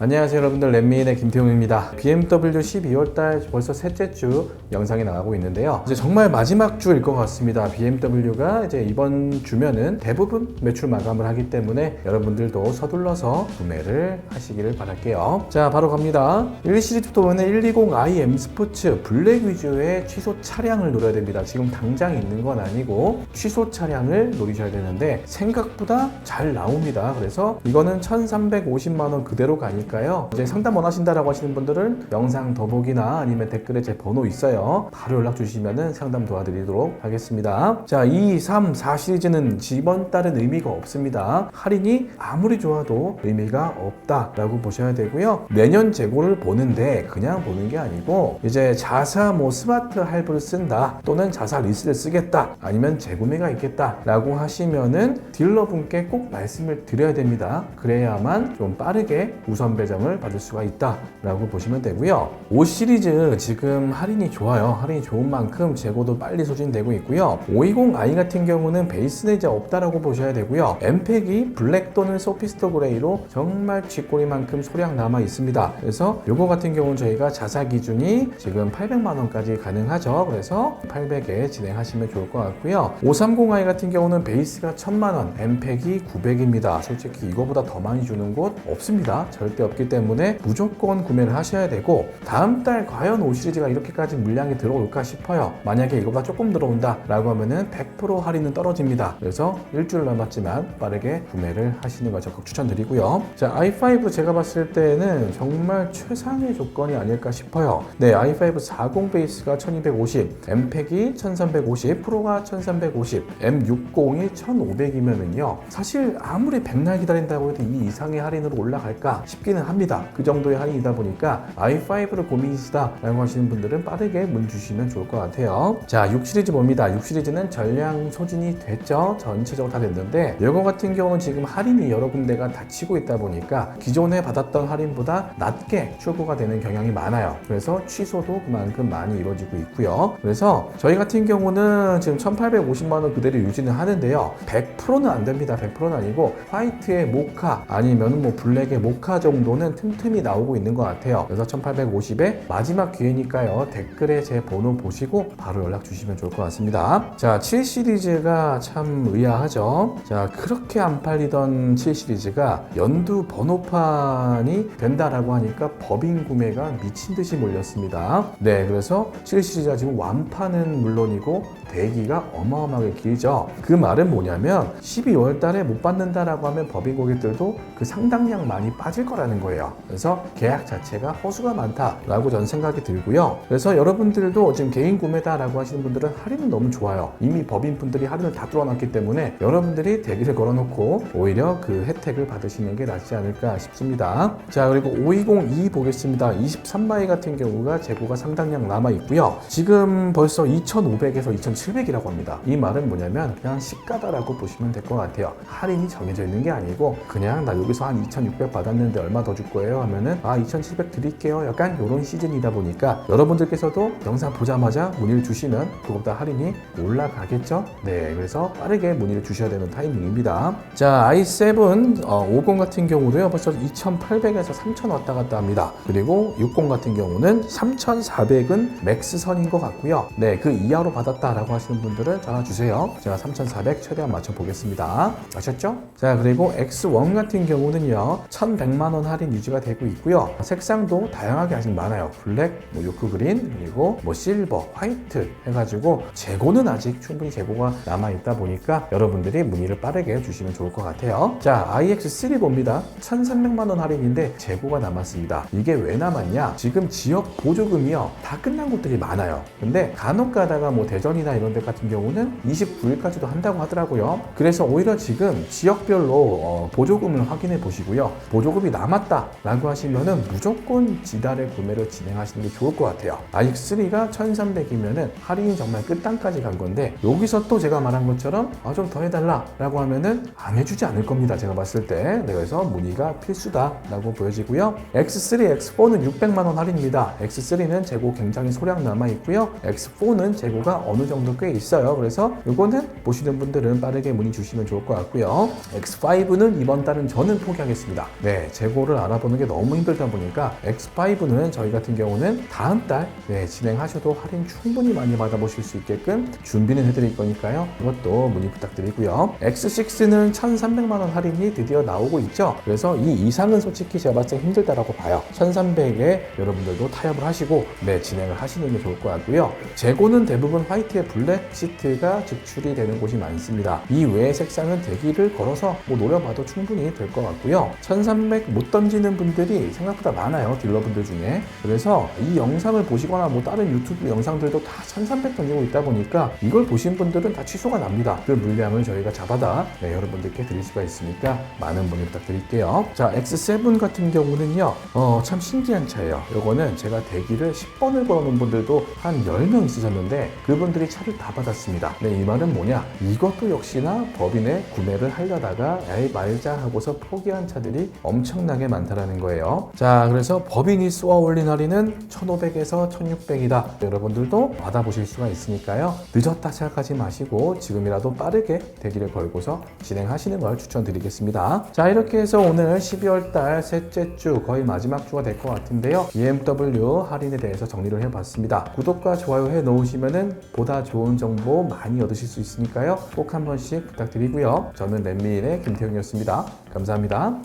안녕하세요 여러분들. 랜미인의 김태웅입니다. BMW 12월달 벌써 셋째 주 영상이 나가고 있는데요. 이제 정말 마지막 주일 것 같습니다. BMW가 이제 이번 주면은 대부분 매출 마감을 하기 때문에 여러분들도 서둘러서 구매를 하시기를 바랄게요. 자 바로 갑니다. 1시리즈부터 보면 120i M 스포츠 블랙 위주의 취소 차량을 노려야 됩니다. 지금 당장 있는 건 아니고 취소 차량을 노리셔야 되는데 생각보다 잘 나옵니다. 그래서 이거는 1350만원 그대로 가니까 있으니까요. 이제 상담 원하신다라고 하시는 분들은 영상 더보기나 아니면 댓글에 제 번호 있어요. 바로 연락 주시면은 상담 도와드리도록 하겠습니다. 자, 2, 3, 4 시리즈는 이번 달은 의미가 없습니다. 할인이 아무리 좋아도 의미가 없다라고 보셔야 되고요. 내년 재고를 보는데 그냥 보는 게 아니고 이제 자사 뭐 스마트 할부를 쓴다 또는 자사 리스를 쓰겠다 아니면 재구매가 있겠다라고 하시면은 딜러분께 꼭 말씀을 드려야 됩니다. 그래야만 좀 빠르게 우선 배정을 받을 수가 있다라고 보시면 되고요. 5 시리즈 지금 할인이 좋아요. 할인이 좋은 만큼 재고도 빨리 소진되고 있고요. 520i 같은 경우는 베이스는 이제 없다라고 보셔야 되고요. 엠팩이 블랙 또는 소피스터 그레이로 정말 쥐꼬리만큼 소량 남아 있습니다. 그래서 요거 같은 경우는 저희가 자사 기준이 지금 800만 원까지 가능하죠. 그래서 800에 진행하시면 좋을 것 같고요. 530i 같은 경우는 베이스가 1000만 원, 엠팩이 900입니다. 솔직히 이거보다 더 많이 주는 곳 없습니다. 절대 없기 때문에 무조건 구매를 하셔야 되고 다음 달 과연 5 시리즈가 이렇게까지 물량이 들어올까 싶어요. 만약에 이거보다 조금 들어온다 라고 하면은 100% 할인은 떨어집니다. 그래서 일주일 남았지만 빠르게 구매를 하시는 걸 적극 추천드리고요. 자, i5 제가 봤을 때는 정말 최상의 조건이 아닐까 싶어요. 네, i5 40 베이스가 1250, 엠팩이 1350, 프로가 1350, M60이 1500이면은요. 사실 아무리 백날 기다린다고 해도 이 이상의 할인으로 올라갈까 싶기는 합니다. 그 정도의 할인이다 보니까 i5를 고민이시다라고 하시는 분들은 빠르게 문 주시면 좋을 것 같아요. 자, 6 시리즈 봅니다. 6 시리즈는 전량 소진이 됐죠. 전체적으로 다 됐는데 이거 같은 경우는 지금 할인이 여러 군데가 닫히고 있다 보니까 기존에 받았던 할인보다 낮게 출고가 되는 경향이 많아요. 그래서 취소도 그만큼 많이 이루어지고 있고요. 그래서 저희 같은 경우는 지금 1,850만 원 그대로 유지는 하는데요. 100%는 안 됩니다. 100%는 아니고 화이트의 모카 아니면 뭐 블랙의 모카 정도 는 틈틈이 나오고 있는 것 같아요. 그래서 1850에 마지막 기회니까요. 댓글에 제 번호 보시고 바로 연락 주시면 좋을 것 같습니다. 자, 7 시리즈가 참 의아하죠. 자, 그렇게 안 팔리던 7 시리즈가 연두 번호판이 된다라고 하니까 법인 구매가 미친 듯이 몰렸습니다. 네, 그래서 7 시리즈가 지금 완판은 물론이고 대기가 어마어마하게 길죠. 그 말은 뭐냐면 12월 달에 못 받는다라고 하면 법인 고객들도 그 상당량 많이 빠질 거라는 거예요. 그래서 계약 자체가 허수가 많다라고 저는 생각이 들고요. 그래서 여러분들도 지금 개인 구매다라고 하시는 분들은 할인은 너무 좋아요. 이미 법인 분들이 할인을 다 뚫어놨기 때문에 여러분들이 대기를 걸어놓고 오히려 그 혜택을 받으시는 게 낫지 않을까 싶습니다. 자 그리고 520E 보겠습니다. 23마이 같은 경우가 재고가 상당량 남아 있고요. 지금 벌써 2,500에서 2,700 이라고 합니다. 이 말은 뭐냐면 그냥 시가다라고 보시면 될 것 같아요. 할인이 정해져 있는 게 아니고 그냥 나 여기서 한 2,600 받았는데 얼마 더 줄 거예요 하면은 아 2,700 드릴게요. 약간 이런 시즌이다 보니까 여러분들께서도 영상 보자마자 문의를 주시면 그것보다 할인이 올라가겠죠. 네, 그래서 빠르게 문의를 주셔야 되는 타이밍입니다. 자 i7 어, 50 같은 경우도요 벌써 2,800에서 3,000 왔다 갔다 합니다. 그리고 60 같은 경우는 3,400은 맥스선인 것 같고요. 네, 그 이하로 받았다라고 하시는 분들은 전화 주세요. 제가 3,400 최대한 맞춰 보겠습니다. 아셨죠? 자, 그리고 X1 같은 경우는요 1,100만 원 할인 유지가 되고 있고요. 색상도 다양하게 아직 많아요. 블랙, 뭐 요크 그린, 그리고 뭐 실버, 화이트 해가지고 재고는 아직 충분히 재고가 남아 있다 보니까 여러분들이 문의를 빠르게 주시면 좋을 것 같아요. 자, iX3 봅니다. 1,300만 원 할인인데 재고가 남았습니다. 이게 왜 남았냐? 지금 지역 보조금이요 다 끝난 곳들이 많아요. 근데 간혹 가다가 뭐 대전이나 이런 데 같은 경우는 29일까지도 한다고 하더라고요. 그래서 오히려 지금 지역별로 어, 보조금을 확인해 보시고요. 보조금이 남았다라고 하시면은 무조건 지달의 구매를 진행하시는 게 좋을 것 같아요. iX3가 1,300이면은 할인이 정말 끝단까지 간 건데 여기서 또 제가 말한 것처럼 아, 좀 더 해달라라고 하면은 안 해주지 않을 겁니다. 제가 봤을 때. 네, 그래서 문의가 필수다라고 보여지고요. X3, X4는 600만 원 할인입니다. X3는 재고 굉장히 소량 남아 있고요. X4는 재고가 어느 정도 정도 꽤 있어요. 그래서 이거는 보시는 분들은 빠르게 문의 주시면 좋을 것 같고요. X5는 이번 달은 저는 포기하겠습니다. 네, 재고를 알아보는 게 너무 힘들다 보니까 X5는 저희 같은 경우는 다음 달 네, 진행하셔도 할인 충분히 많이 받아보실 수 있게끔 준비는 해드릴 거니까요. 이것도 문의 부탁드리고요. X6는 1,300만 원 할인이 드디어 나오고 있죠. 그래서 이 이상은 솔직히 제가 봤을 때 힘들다라고 봐요. 1,300에 여러분들도 타협을 하시고 네, 진행을 하시는 게 좋을 것 같고요. 재고는 대부분 화이트에 블랙 시트가 직출이 되는 곳이 많습니다. 이 외의 색상은 대기를 걸어서 뭐 노려봐도 충분히 될 것 같고요. 1300 못 던지는 분들이 생각보다 많아요. 딜러분들 중에. 그래서 이 영상을 보시거나 뭐 다른 유튜브 영상들도 다 1300 던지고 있다 보니까 이걸 보신 분들은 다 취소가 납니다. 그 물량을 저희가 잡아다 네, 여러분들께 드릴 수가 있으니까 많은 문의 부탁드릴게요. 자, X7 같은 경우는요. 어, 참 신기한 차예요. 요거는 제가 대기를 10번을 걸어놓은 분들도 한 10명 있으셨는데 그분들이 차를 다 받았습니다. 네, 이 말은 뭐냐? 이것도 역시나 법인에 구매를 하려다가 에이 말자 하고서 포기한 차들이 엄청나게 많다라는 거예요. 자, 그래서 법인이 쏘아 올린 할인은 1,500에서 1,600이다. 여러분들도 받아보실 수가 있으니까요. 늦었다 생각하지 마시고 지금이라도 빠르게 대기를 걸고서 진행하시는 걸 추천드리겠습니다. 자, 이렇게 해서 오늘 12월 달 셋째 주 거의 마지막 주가 될 것 같은데요. BMW 할인에 대해서 정리를 해봤습니다. 구독과 좋아요 해 놓으시면은 보다 좋은 정보 많이 얻으실 수 있으니까요. 꼭 한 번씩 부탁드리고요. 저는 랜미인의 김태형이었습니다. 감사합니다.